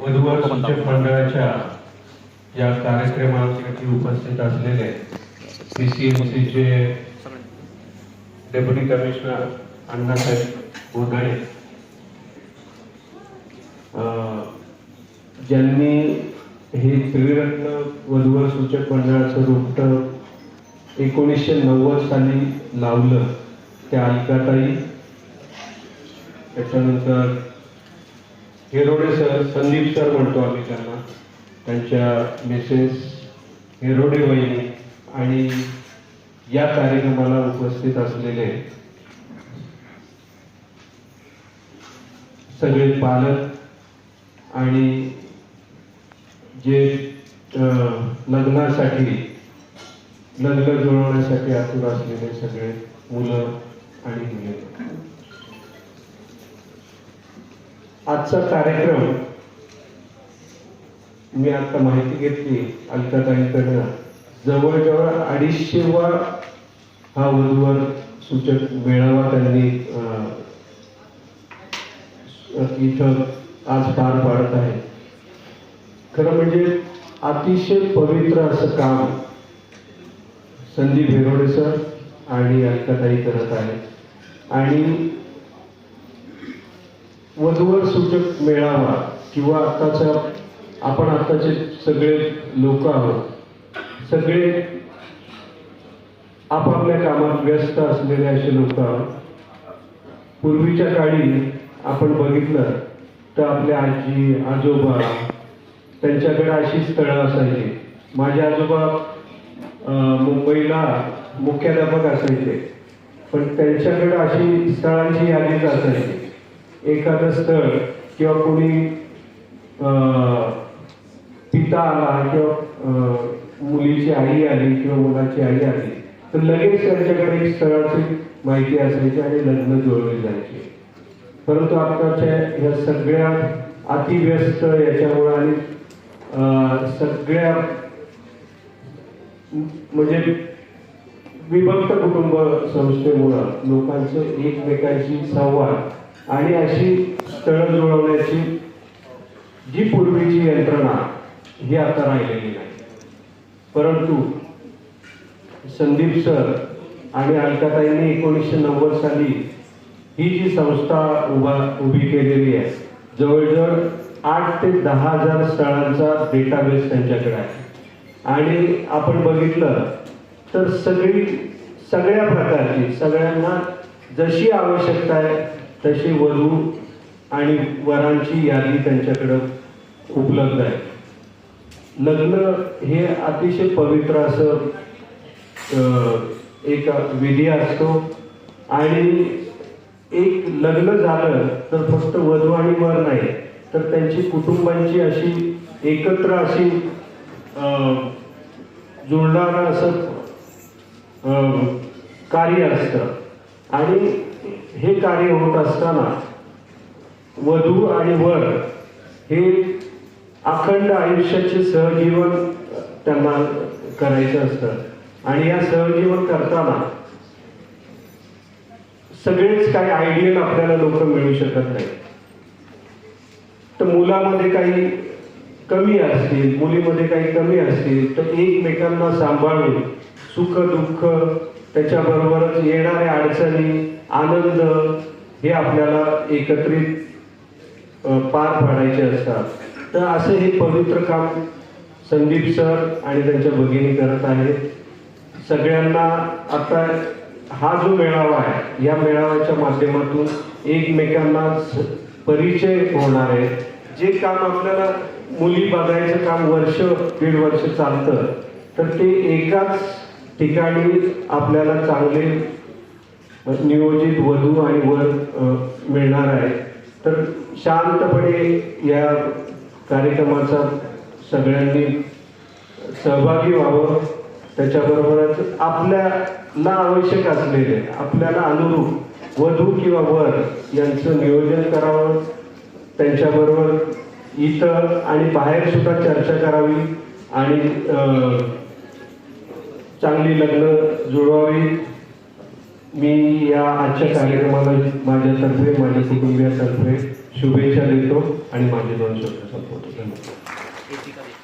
वधूवर सूचक मंडळाच्या या कार्यक्रमासाठी उपस्थित असलेले पी सी एम सीचे डेप्युटी कमिशनर अण्णासाहेब गोधळे ज्यांनी हे त्रिरत्न वधूवर सूचक मंडळाचं रोपट एकोणीसशे नव्वद साली लावलं त्या अलकाताई त्याच्यानंतर हेरोडे सर संदीप सर म्हणतो आम्ही त्यांना. त्यांच्या मिसेस हेरोडे वहिनी आणि या कार्यक्रमाला उपस्थित असलेले सगळे पालक आणि जे लग्नासाठी लग्न जुळवण्यासाठी आतुर असलेले सगळे मुलं आणि मुले. आजचा कार्यक्रम मी आता माहिती घेतली अलकाताईंकडनं. जवळजवळ अडीचशेवा हा वधूवर सूचक मेळावा त्यांनी इथं आज पार पाडत आहे. खरं म्हणजे अतिशय पवित्र असं काम संदीप हेरोडे सर आणि अलकाताई करत आहेत. आणि वधूवर सूचक मेळावा किंवा आत्ताचा आपण आत्ताचे सगळे लोक आहोत. सगळे आपापल्या कामात व्यस्त असलेले असे लोक आहोत. पूर्वीच्या काळी आपण बघितलं तर आपल्या आजी आजोबा त्यांच्याकडे अशी स्थळं असायची. माझे आजोबा मुंबईला मुख्याध्यापक असायचे. पण त्यांच्याकडे अशी स्थळांची यादीच असायची. एखादं स्थळ किंवा कोणी अं, पिता आला किंवा अं, मुलीची आई आली किंवा मुलाची आई आली तर लगेच त्यांच्याकडे स्थळाची माहिती असायची आणि लग्न जुळवले जायचे. परंतु आताच्या ह्या सगळ्या अतिव्यस्त याच्यामुळे आणि अं, सगळ्या म्हणजे विभक्त कुटुंब संस्थेमुळं लोकांचं एकमेकांशी संवाद आणि अशी स्थळं जुळवण्याची जी पूर्वीची यंत्रणा ही आता राहिलेली नाही. परंतु संदीप सर आणि अलकाताईंनी एकोणीसशे नव्वद साली ही जी संस्था उभा उभी केलेली आहे जवळजवळ आठ ते दहा हजार स्थळांचा डेटाबेस त्यांच्याकडे आहे. आणि आपण बघितलं तर सगळी सगळ्या प्रकारची सगळ्यांना जशी आवश्यकता आहे तशी वधू आणि वरांची यादी त्यांच्याकडं उपलब्ध आहे. लग्न हे अतिशय पवित्र असं एक विधी असतो. आणि एक लग्न झालं तर फक्त वधू आणि वर नाही तर त्यांची कुटुंबांची अशी एकत्र अशी जुळणारं असं कार्य असतं. आणि हे कार्य होत असताना वधू आणि वर हे अखंड आयुष्याचे सहजीवन त्यांना करायचं असतं. आणि या सहजीवन करताना सगळेच काही आयडियल आपल्याला लोक मिळू शकत नाही तर मुलामध्ये काही कमी असतील मुलीमध्ये काही कमी असतील तर एकमेकांना सांभाळून सुख दुःख त्याच्याबरोबरच येणाऱ्या अडचणी आनंद हे आपल्याला एकत्रित पार पाडायचे असतात. तर असं हे पवित्र काम संदीप सर आणि त्यांच्या भगिनी करत आहेत. सगळ्यांना आता हा जो मेळावा आहे या मेळाव्याच्या माध्यमातून एकमेकांना परिचय होणार आहे. जे काम आपल्याला मुली बघायचं काम वर्ष दीड वर्ष चालतं तर ते एकाच ठिकाणी आपल्याला चांगले नियोजित वधू आणि वर मिळणार आहे. तर शांतपणे या कार्यक्रमाचा सगळ्यांनी सहभागी व्हावं. त्याच्याबरोबरच आपल्याला आवश्यक असलेले आपल्याला अनुरूप वधू किंवा वर यांचं नियोजन करावं. त्यांच्याबरोबर इथं आणि बाहेर सुद्धा चर्चा करावी आणि चांगली लग्न जुळवावी. मी या आजच्या कार्यक्रमाला माझ्यातर्फे माझ्या कुटुंबियातर्फे शुभेच्छा देतो आणि माझे दोन शब्द संपवतो धन्यवाद